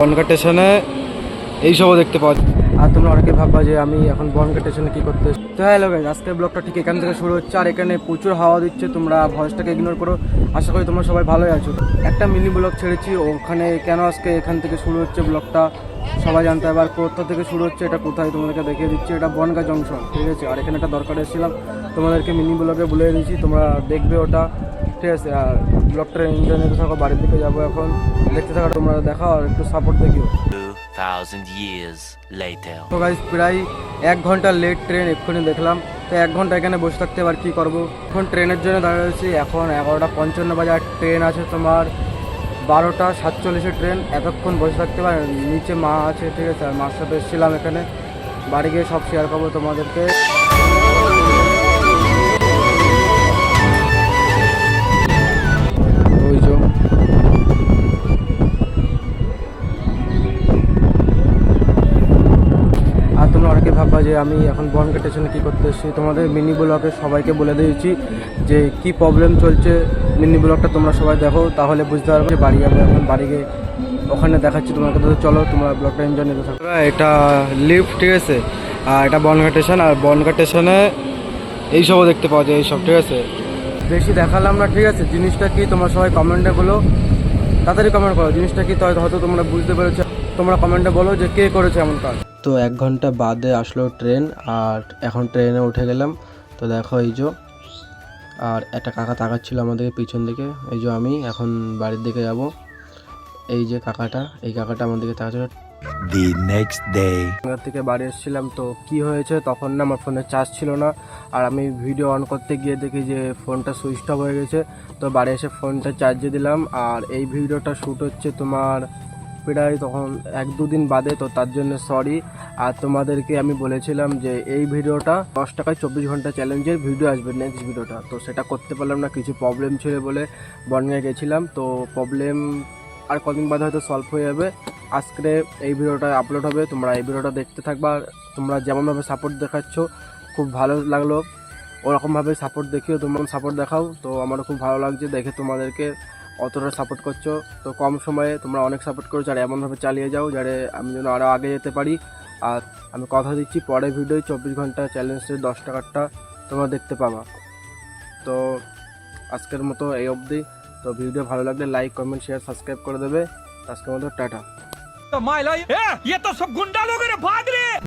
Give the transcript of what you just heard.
বনগা স্টেশনে এইসবও দেখতে পাওয়া আর তোমরা অনেকে ভাববা যে আমি এখন বনগা স্টেশনে কী করতে। তো হ্যালো গাইজ আজকের ব্লগটা ঠিক এখান থেকে শুরু হচ্ছে। আর এখানে প্রচুর হাওয়া দিচ্ছে। তোমরা ভয়েসটাকে ইগনোর করো। আশা করি তোমরা সবাই ভালোই আছো। একটা মিনি ব্লগ ছেড়েছি। ওখানে কেন আজকে এখান থেকে শুরু হচ্ছে ব্লগটা সবাই জানতে হবে আর কোথা থেকে শুরু হচ্ছে এটা কোথায় তোমাদেরকে দেখিয়ে দিচ্ছি। এটা বনগা জংশন ঠিক আছে? আর এখানে একটা দরকার এসেছিলাম তোমাদেরকে মিনি ব্লগে বলে দিয়েছি তোমরা দেখবে ওটা ঠিক আছে? আর ব্লগটা এনজয় নিতে থাকো বাড়ির দিকে যাব এখন দেখতে থাকো তোমরা দেখাও আর একটু সাপোর্ট দেখিও। 2,000 years later. তো গাইজ প্রায় এক ঘণ্টা লেট ট্রেন এক্ষুনি দেখলাম তো এক ঘণ্টা এখানে বসে থাকতে এবার কী করব? এখন ট্রেনের জন্য দাঁড়িয়ে রয়েছি এখন এগারোটা পঞ্চান্ন বাজে আর ট্রেন আছে তোমার বারোটা সাতচল্লিশে ট্রেন এতক্ষণ বসে থাকতে পারে নিচে মা আছে, ঠিক আছে, আর মার সাথে এসেছিলাম এখানে। বাড়ি গিয়ে সব শেয়ার করব তোমাদেরকে। তোমরা অনেকে ভাববা যে আমি এখন বনগা স্টেশনে কী করতে এসেছি? তোমাদের মিনি ব্লগে সবাইকে বলে দিয়েছি যে কি প্রবলেম চলছে। মিনি ব্লগটা তোমরা সবাই দেখো তাহলে বুঝতে পারবে বাড়ি যাবে এখন বাড়ি গিয়ে ওখানে দেখাচ্ছি তোমাকে। তো চলো তোমরা ব্লগটা এনজয় নিতে থাকো। এটা লিফট ঠিক আছে? আর এটা বনগা স্টেশন আর বনগা স্টেশনে এইসবও দেখতে পাওয়া যায় এইসব ঠিক আছে? বেশি দেখালাম না ঠিক আছে? জিনিসটা কি তোমরা সবাই কমেন্টে বলো। তাড়াতাড়ি কমেন্ট করো জিনিসটা কি তো হয়তো তোমরা বুঝতে পেরেছ? তোমরা কমেন্টে বলো যে কে করেছে এমন কাজ। তো এক ঘণ্টা বাদে আসলো ট্রেন আর এখন ট্রেনে উঠে গেলাম। তো দেখো এই যে আর একটা কাকা তাকাচ্ছিল আমাদেরকে পিছন দিকে। এই যে আমি এখন বাড়ির দিকে যাব। এই যে কাকাটা এই কাকাটা আমাদেরকে তাকাচ্ছিল। The next day. বাংলার থেকে বাড়ি এসেছিলাম তো কি হয়েছে তখন না আমার ফোনে চার্জ ছিল না। আর আমি ভিডিও অন করতে গিয়ে দেখি যে ফোনটা সুইচ অফ হয়ে গেছে। তো বাড়ি এসে ফোনটা চার্জে দিলাম। আর এই ভিডিওটা শ্যুট হচ্ছে তোমার প্রায় তখন এক দুদিন বাদে, তো তার জন্য সরি আর তোমাদেরকে আমি বলেছিলাম যে এই ভিডিওটা দশ টাকায় চব্বিশ ঘণ্টা চ্যালেঞ্জের ভিডিও আসবে নেক্সট ভিডিওটা। তো সেটা করতে পারলাম না, কিছু প্রবলেম ছিল বলে বনগায় গেছিলাম। তো প্রবলেম আর কদিন বাদে হয়তো সলভ হয়ে যাবে। আজকে এই ভিডিওটা আপলোড হবে, তোমরা এই ভিডিওটা দেখতে থাকবা। তোমরা যেমনভাবে সাপোর্ট দেখাচ্ছ, খুব ভালো লাগল। ওরকমভাবে সাপোর্ট দেখিও, তোমরা সাপোর্ট দেখাও। তো আমারও খুব ভালো লাগছে দেখে তোমাদেরকে। অতটা সাপোর্ট করছো তো কম সময়ে তোমরা অনেক সাপোর্ট করছো আর এমনভাবে চালিয়ে যাও যাতে আমি যেন আরও আগে যেতে পারি আর আমি কথা দিচ্ছি পরের ভিডিওয় চব্বিশ ঘন্টা চ্যালেঞ্জের দশ টাকারটা তোমরা দেখতে পাবা তো আজকের মতো এই অবধি তো ভিডিও ভালো লাগলে লাইক কমেন্ট শেয়ার সাবস্ক্রাইব করে দেবে আজকের মতো টাটা मायला ए, ये तो सब गुंडा लोग रे भाग रे